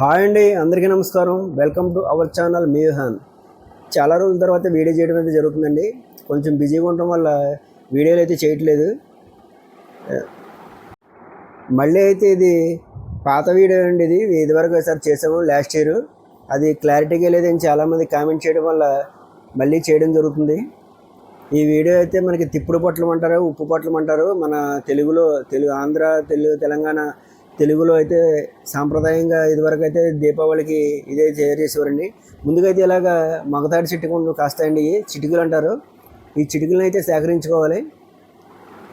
Hi అండి అందరికీ నమస్కారం. వెల్కమ్ టు అవర్ ఛానల్ మీహాన్ చాలా రోజుల తర్వాత వీడియో చేయడం అయితే జరుగుతుందండి. కొంచెం బిజీగా ఉండటం వల్ల వీడియోలు అయితే చేయట్లేదు. మళ్ళీ అయితే ఇది పాత వీడియో అండి ఇది. ఇదివరకు ఒకసారి చేసాము లాస్ట్ ఇయర్ అది క్లారిటీగా లేదని చాలామంది కామెంట్ చేయడం వల్ల మళ్ళీ చేయడం జరుగుతుంది. ఈ వీడియో అయితే మనకి తిప్పుడు పొట్లం అంటారు ఉప్పు పొట్లం అంటారు. మన తెలుగులో తెలుగు ఆంధ్ర తెలుగు తెలంగాణ తెలుగులో అయితే సాంప్రదాయంగా ఇదివరకు అయితే దీపావళికి ఇదే తయారు చేసేవారండి. ముందుగా అయితే ఇలాగ మగతాడి చిట్టుకుండు కాస్తాయండి. చిటికలు అంటారు. ఈ చిటికలను అయితే సేకరించుకోవాలి.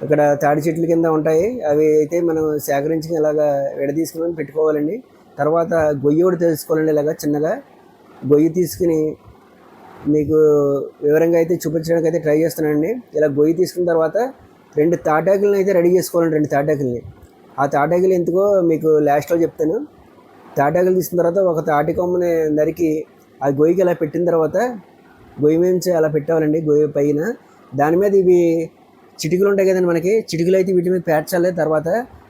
ఇక్కడ తాడి చెట్ల కింద ఉంటాయి. అవి అయితే మనం సేకరించి ఇలాగా విడదీసుకుని పెట్టుకోవాలండి. తర్వాత గొయ్యి కూడా తెలుసుకోవాలండి ఇలాగా చిన్నగా. గొయ్యి తీసుకుని మీకు వివరంగా అయితే చూపించడానికి అయితే ట్రై చేస్తున్నానండి. ఇలా గొయ్యి తీసుకున్న తర్వాత రెండు తాటాకులను అయితే రెడీ చేసుకోవాలండి. రెండు తాటాకుల్ని. ఆ తాటాకులు ఎందుకో మీకు లాస్ట్లో చెప్తాను. తాటాకులు తీసుకున్న తర్వాత ఒక తాటి కొమ్మని నరికి ఆ గొయ్యికి ఇలా పెట్టిన తర్వాత గొయ్యి నుంచి అలా పెట్టాలండి గొయ్యి పైన. దాని మీద ఇవి చిటికలు ఉంటాయి కదండి మనకి చిటికలు అయితే వీటి మీద పేర్చాలి. తర్వాత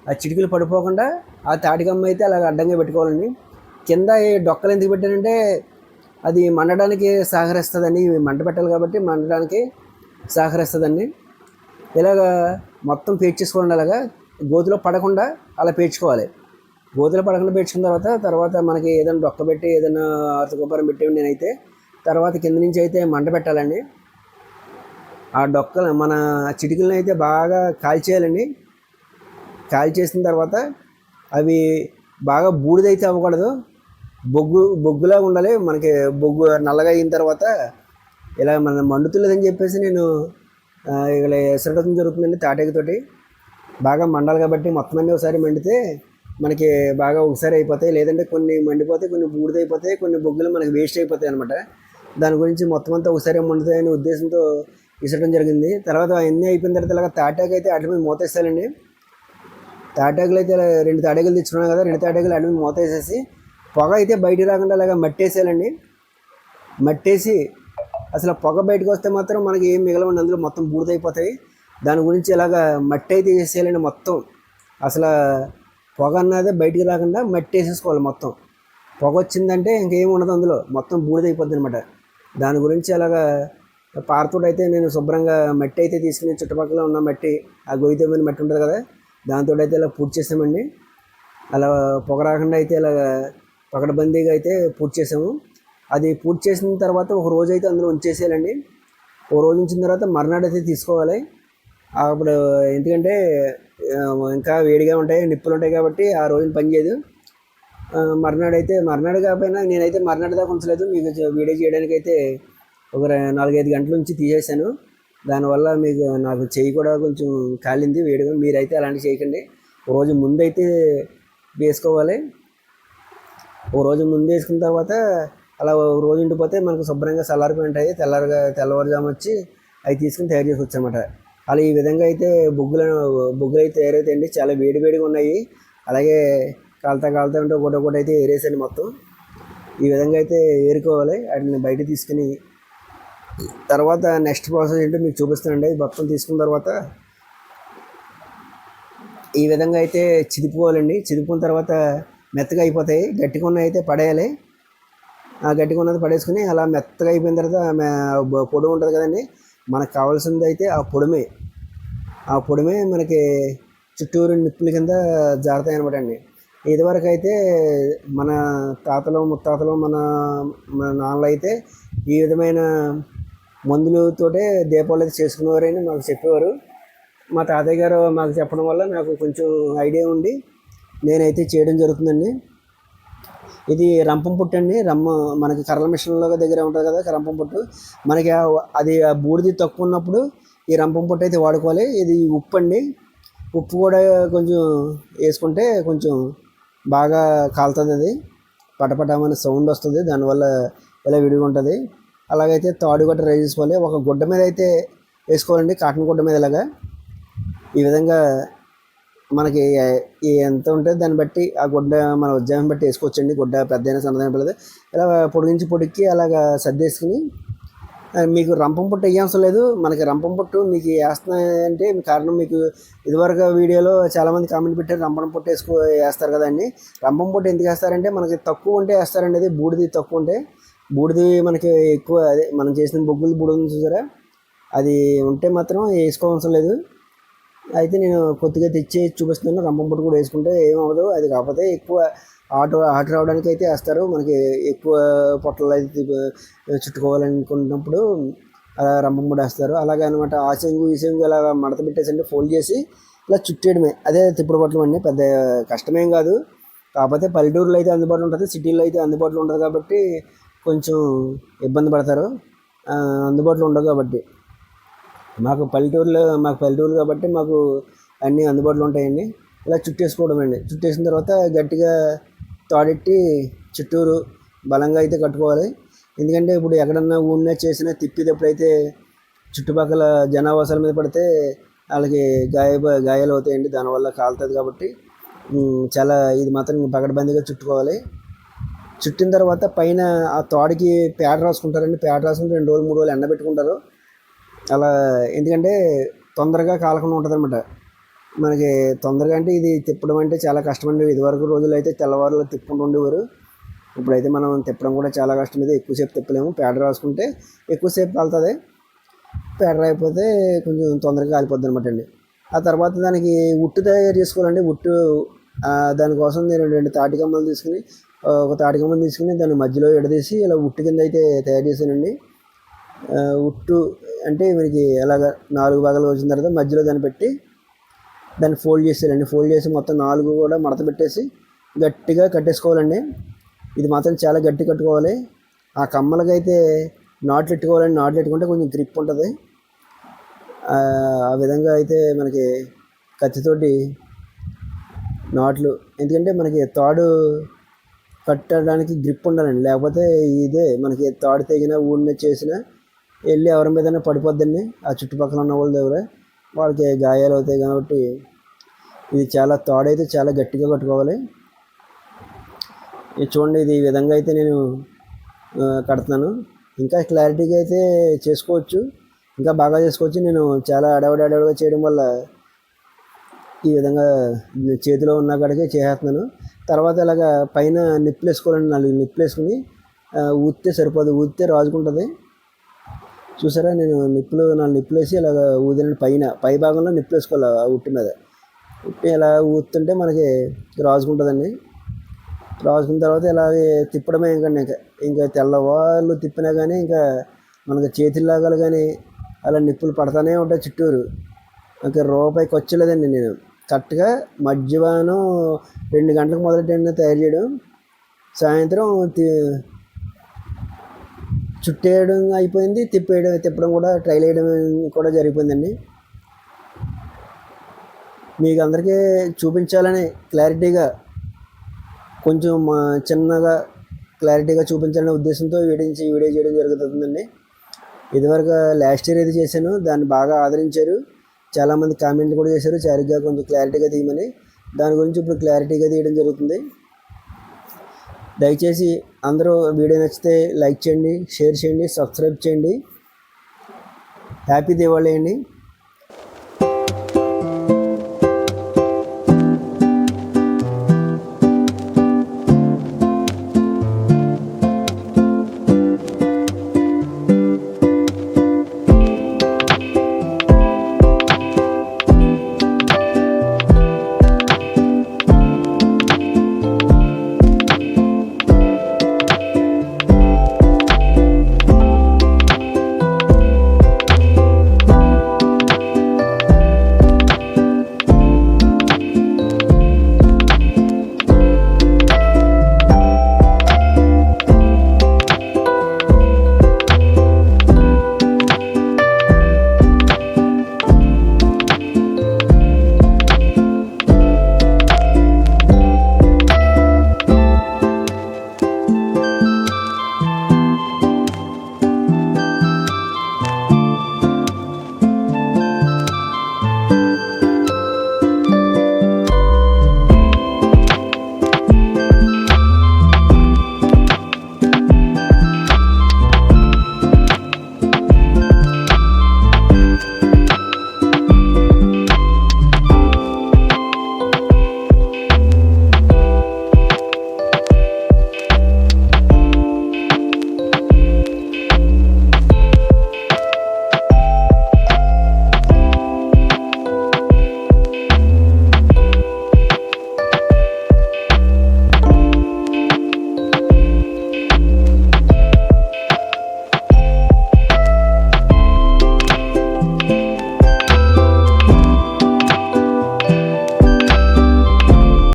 ఆ చిటికలు పడిపోకుండా ఆ తాటికమ్మ అయితే అలా అడ్డంగా పెట్టుకోవాలండి. కింద ఈ డొక్కలు ఎందుకు పెట్టానంటే అది మండడానికి సహకరిస్తుందండి. ఇవి మంట పెట్టాలి కాబట్టి మండడానికి సహకరిస్తుందండి. ఇలాగా మొత్తం పేర్చేసుకోండి అలాగా. గోతిలో పడకుండా అలా పేర్చుకోవాలి. గోతిలో పడకుండా పేర్చుకున్న తర్వాత తర్వాత మనకి ఏదైనా డొక్క పెట్టి ఏదైనా అరతకొబ్బరం పెట్టి నేనైతే తర్వాత కింద నుంచి అయితే మంట పెట్టాలండి. ఆ డొక్కలు మన చిటికలను అయితే బాగా కాల్చేయాలండి. కాల్చేసిన తర్వాత అవి బాగా బూడిదైతే అవ్వకూడదు. బొగ్గు బొగ్గులా ఉండాలి. మనకి బొగ్గు నల్లగా అయిన తర్వాత ఇలా మన మండుతులేదని చెప్పేసి నేను ఇలా ఎసరడం జరుగుతుందండి తాటేకతోటి బాగా మండాలి కాబట్టి మొత్తం అన్నీ ఒకసారి మండితే మనకి బాగా ఒకసారి అయిపోతాయి. లేదంటే కొన్ని మండిపోతాయి కొన్ని బూడిదైపోతాయి కొన్ని బొగ్గులు మనకి వేస్ట్ అయిపోతాయి అనమాట దాని గురించి మొత్తం అంతా ఒకసారి మండుతాయనే ఉద్దేశంతో ఇసడం జరిగింది. తర్వాత అవన్నీ అయిపోయిన తర్వాత ఇలాగ తాటాకు అయితే అటు మీద మూతేస్తానండి తాటాకులు అయితే ఇలా రెండు తాటాకులు తెచ్చుకున్నాం కదా రెండు తాటాకులు అటు మీద మూతేసేసి పొగ అయితే బయటికి రాకుండా అలాగ మట్టేసేయాలండి. మట్టేసి అసలు పొగ బయటకు వస్తే మాత్రం మనకి ఏం మిగలవండి అందులో మొత్తం బూడిదైపోతాయి. దాని గురించి ఇలాగ మట్టి అయితే వేసేయాలండి మొత్తం. అసలు పొగ అన్నదే బయటికి రాకుండా మట్టి వేసేసుకోవాలి మొత్తం. పొగ వచ్చిందంటే ఇంకేం ఉండదు అందులో. మొత్తం బూడిదైపోద్ది అనమాట దాని గురించి అలాగా పారతోటి అయితే నేను శుభ్రంగా మట్టి అయితే తీసుకుని చుట్టుపక్కల ఉన్న మట్టి ఆ గొయ్యితో మీద మట్టి ఉంటుంది కదా దాంతో అయితే ఇలా పూర్తి చేసామండి. అలా పొగ రాకుండా అయితే ఇలా పకడబందీగా అయితే పూర్తి చేసాము. అది పూర్తి చేసిన తర్వాత ఒక రోజు అయితే అందులో ఉంచేసేయాలండి. ఒక రోజు ఉంచిన తర్వాత మర్నాడు అయితే తీసుకోవాలి. అప్పుడు ఎందుకంటే ఇంకా వేడిగా ఉంటాయి నిప్పులు ఉంటాయి కాబట్టి ఆ రోజున పనిచేయదు చేయదు. మర్నాడు అయితే మర్నాడు కాకపోయినా నేనైతే మర్నాడు దాకా ఉంచలేదు. మీకు వీడియో చేయడానికి అయితే ఒక నాలుగైదు గంటల నుంచి తీసేసాను దానివల్ల మీకు నాకు చెయ్యి కూడా కొంచెం కాలింది వేడిగా మీరైతే అలాంటి చేయకండి. ఒక రోజు ముందైతే వేసుకోవాలి. ఒక రోజు ముందు వేసుకున్న తర్వాత అలా రోజు ఉండిపోతే మనకు శుభ్రంగా చల్లారిపోయి ఉంటాయి. తెల్లారిగా తెల్లవారుజాము వచ్చి అవి తీసుకుని తయారు చేసుకోవచ్చు అనమాట అలా ఈ విధంగా అయితే బొగ్గులను బొగ్గులు అయితే తయారవుతాయండి చాలా వేడి వేడిగా ఉన్నాయి. అలాగే కాలుతా కాలుతా ఉంటే ఒకటి ఒకటి అయితే ఏరేసాను మొత్తం. ఈ విధంగా అయితే ఏరుకోవాలి వాటిని బయట తీసుకుని. తర్వాత నెక్స్ట్ ప్రాసెస్ ఏంటో మీకు చూపిస్తానండి. ఇది మొత్తం తీసుకున్న తర్వాత ఈ విధంగా అయితే చిదుపుకోవాలండి. చిదుపుకున్న తర్వాత మెత్తగా అయిపోతాయి. గట్టిగా ఉన్న అయితే పడేయాలి. ఆ గట్టిగా ఉన్నది పడేసుకుని అలా మెత్తగా అయిపోయిన తర్వాత పొడి ఉంటుంది కదండి. మనకు కావాల్సింది అయితే ఆ పొడిమే. ఆ పొడిమే మనకి చుట్టూరు నిప్పుల కింద జారుతాయి అనమాట అండి. ఇదివరకు అయితే మన తాతలు ముత్తాతలు మన మన నాన్నలు అయితే ఈ విధమైన మందులతోటే దీపావళి అయితే చేసుకునేవారని మాకు చెప్పేవారు. మా తాతయ్య గారు మాకు చెప్పడం వల్ల నాకు కొంచెం ఐడియా ఉండి నేనైతే చేయడం జరుగుతుందండి. ఇది రంపం పుట్టు అండి. రమ్మ మనకి కర్రల మిషన్లో దగ్గర ఉంటుంది కదా రంపం పుట్టు. మనకి అది ఆ బూడిది తక్కువ ఉన్నప్పుడు ఈ రంపం పుట్టు అయితే వాడుకోవాలి. ఇది ఉప్పు అండి. ఉప్పు కూడా కొంచెం వేసుకుంటే కొంచెం బాగా కాలుతుంది అది. పటపటమని సౌండ్ వస్తుంది దానివల్ల ఇలా విడిగా ఉంటుంది. అలాగైతే తాడు గట్ట రైజ్ చేసుకోవాలి. ఒక గుడ్డ మీద అయితే వేసుకోవాలండి కాటన్ గుడ్డ మీద ఇలాగా. ఈ విధంగా మనకి ఎంత ఉంటుంది దాన్ని బట్టి ఆ గుడ్డ మన ఉద్యమం బట్టి వేసుకోవచ్చండి. గుడ్డ పెద్ద సన్నదైన పిల్లది. ఇలా పొడిగించి పొడిక్కి అలాగా సర్దేసుకుని మీకు రంపం పుట్టు వేయాల్సిన లేదు. మనకి రంపం పుట్టు మీకు వేస్తున్నాయంటే కారణం మీకు ఇదివరకు వీడియోలో చాలామంది కామెంట్ పెట్టారు రంపం పుట్టు వేసుకో వేస్తారు కదండి రంపం పుట్టు ఎందుకు వేస్తారంటే మనకి తక్కువ ఉంటే వేస్తారండి అది బూడిది తక్కువ ఉంటే బూడిది మనకి ఎక్కువ అదే మనం చేసిన బొగ్గులు బూడిది చూసారా? అది ఉంటే మాత్రం వేసుకోవాల్సిన లేదు. అయితే నేను కొద్దిగా తెచ్చి చూపిస్తున్నాను. రంపం పుట్టు కూడా వేసుకుంటే ఏమవ్వదు. అది కాకపోతే ఎక్కువ ఆటో ఆట రావడానికి అయితే వేస్తారు. మనకి ఎక్కువ పొట్టలు అయితే చుట్టుకోవాలనుకున్నప్పుడు అలా రంపం కూడా వేస్తారు. అలాగే అనమాట ఆ చెంగు ఈ చెంగు అలా మడత పెట్టేసి ఫోల్డ్ చేసి ఇలా చుట్టేయడమే. అదే తిప్పుడు పట్టడం అండి. పెద్ద కష్టమేం కాదు. కాకపోతే పల్లెటూరులో అయితే అందుబాటులో ఉంటుంది. సిటీలో అయితే అందుబాటులో ఉండదు కాబట్టి కొంచెం ఇబ్బంది పడతారు. అందుబాటులో ఉండవు కాబట్టి. మాకు పల్లెటూరులో మాకు పల్లెటూరు కాబట్టి మాకు అన్నీ అందుబాటులో ఉంటాయండి. ఇలా చుట్టేసుకోవడం అండి చుట్టేసిన తర్వాత గట్టిగా తాడెట్టి చుట్టూరు బలంగా అయితే కట్టుకోవాలి. ఎందుకంటే ఇప్పుడు ఎక్కడన్నా ఊడినా చేసినా తిప్పేటప్పుడైతే చుట్టుపక్కల జనావాసాల మీద పడితే వాళ్ళకి గాయ గాయాలు అవుతాయండి దానివల్ల కాలుతుంది కాబట్టి చాలా ఇది మాత్రం పగడబందీగా చుట్టుకోవాలి. చుట్టిన తర్వాత పైన ఆ తోడికి పేడ రాసుకుంటారండి. పేడ రాసుకుని రెండు రోజులు మూడు రోజులు ఎండబెట్టుకుంటారు. అలా ఎందుకంటే తొందరగా కాలకుండా ఉంటుంది అనమాట మనకి తొందరగా అంటే ఇది తిప్పడం అంటే చాలా కష్టమండి. ఇదివరకు రోజులు అయితే తెల్లవారులు తిప్పుకుంటూ ఉండేవారు. ఇప్పుడైతే మనం తిప్పడం కూడా చాలా కష్టం ఇది ఎక్కువసేపు తిప్పలేము. పేడ రాసుకుంటే ఎక్కువసేపు కాలుతుంది. పేడ రాయిపోతే కొంచెం తొందరగా కాలిపోద్ది అనమాట అండి. ఆ తర్వాత దానికి ఉట్టు తయారు చేసుకోవాలండి. ఉట్టు దానికోసం నేను రెండు తాటి కమ్మలు తీసుకుని ఒక తాటి కమ్మలు తీసుకుని దాని మధ్యలో ఎడదీసి ఇలా ఉట్టు కింద అయితే తయారు చేశానండి. ఉట్టు అంటే మనకి ఎలాగ నాలుగు భాగాలు వచ్చిన తర్వాత మధ్యలో దాన్ని పెట్టి దాన్ని ఫోల్డ్ చేసేయాలండి. ఫోల్డ్ చేసి మొత్తం నాలుగు కూడా మడత పెట్టేసి గట్టిగా కట్టేసుకోవాలండి. ఇది మాత్రం చాలా గట్టి కట్టుకోవాలి. ఆ కమ్మలకైతే నాట్లు పెట్టుకోవాలండి. నాట్లు పెట్టుకుంటే కొంచెం గ్రిప్ ఉంటుంది. ఆ విధంగా అయితే మనకి కత్తితోటి నాట్లు ఎందుకంటే మనకి తాడు కట్టడానికి గ్రిప్ ఉండాలండి. లేకపోతే ఇదే మనకి తాడు తెగిన ఊడిన చేసిన వెళ్ళి ఎవరి మీదైనా పడిపోద్దండి. ఆ చుట్టుపక్కల ఉన్న వాళ్ళ దగ్గర వాళ్ళకి గాయాలు అవుతాయి కాబట్టి ఇది చాలా తాడైతే చాలా గట్టిగా కట్టుకోవాలి ఇది చూడండి ఇది ఈ విధంగా అయితే నేను కడుతున్నాను. ఇంకా క్లారిటీగా అయితే చేసుకోవచ్చు. ఇంకా బాగా చేసుకోవచ్చు. నేను చాలా అడవడి అడవడిగా చేయడం వల్ల ఈ విధంగా చేతిలో ఉన్న కాడికే చేసేస్తున్నాను. తర్వాత ఇలాగ పైన నిప్పులు వేసుకోవాలండి. నాలుగు నిప్పులు వేసుకుని ఊతితే సరిపోదు. ఊతితే రాజుకుంటుంది. చూసారా? నేను నిప్పులు నాలుగు నిప్పులు వేసి ఇలా ఊదిన పైన పై భాగంలో నిప్పులు వేసుకోవాలి ఆ ఉట్టి మీద ఉట్టి ఇలా ఊతుంటే మనకి రాజుకుంటుందండి. రాసుకున్న తర్వాత ఇలాగే తిప్పడమే ఇంకా ఇంకా ఇంకా తెల్లవాళ్ళు తిప్పినా కానీ ఇంకా మనకి చేతులు కానీ అలా నిప్పులు పడతానే ఉంటాయి చుట్టూరు. ఇంకా రూపాయి ఖర్చులేదండి నేను. కరెక్ట్గా మధ్యాహ్నం రెండు గంటలకు మొదలెట్టండి తయారు చేయడం. సాయంత్రం చుట్టేయడం అయిపోయింది తిప్పేయడం తిప్పడం కూడా ట్రైల్ వేయడం కూడా జరిగిపోయిందండి. మీకు అందరికీ చూపించాలని క్లారిటీగా కొంచెం మా చిన్నగా క్లారిటీగా చూపించాలనే ఉద్దేశంతో వీడియో నుంచి వీడియో చేయడం జరుగుతుందండి. ఇదివరకు లాస్ట్ ఇయర్ ఏది చేశాను దాన్ని బాగా ఆదరించారు. చాలామంది కామెంట్లు కూడా చేశారు. సరిగ్గా కొంచెం క్లారిటీగా తీయమని. దాని గురించి ఇప్పుడు క్లారిటీగా తీయడం జరుగుతుంది. దయచేసి అందరూ వీడియో నచ్చితే లైక్ చేయండి షేర్ చేయండి సబ్స్క్రైబ్ చేయండి. హ్యాపీ దివాళీ అండి.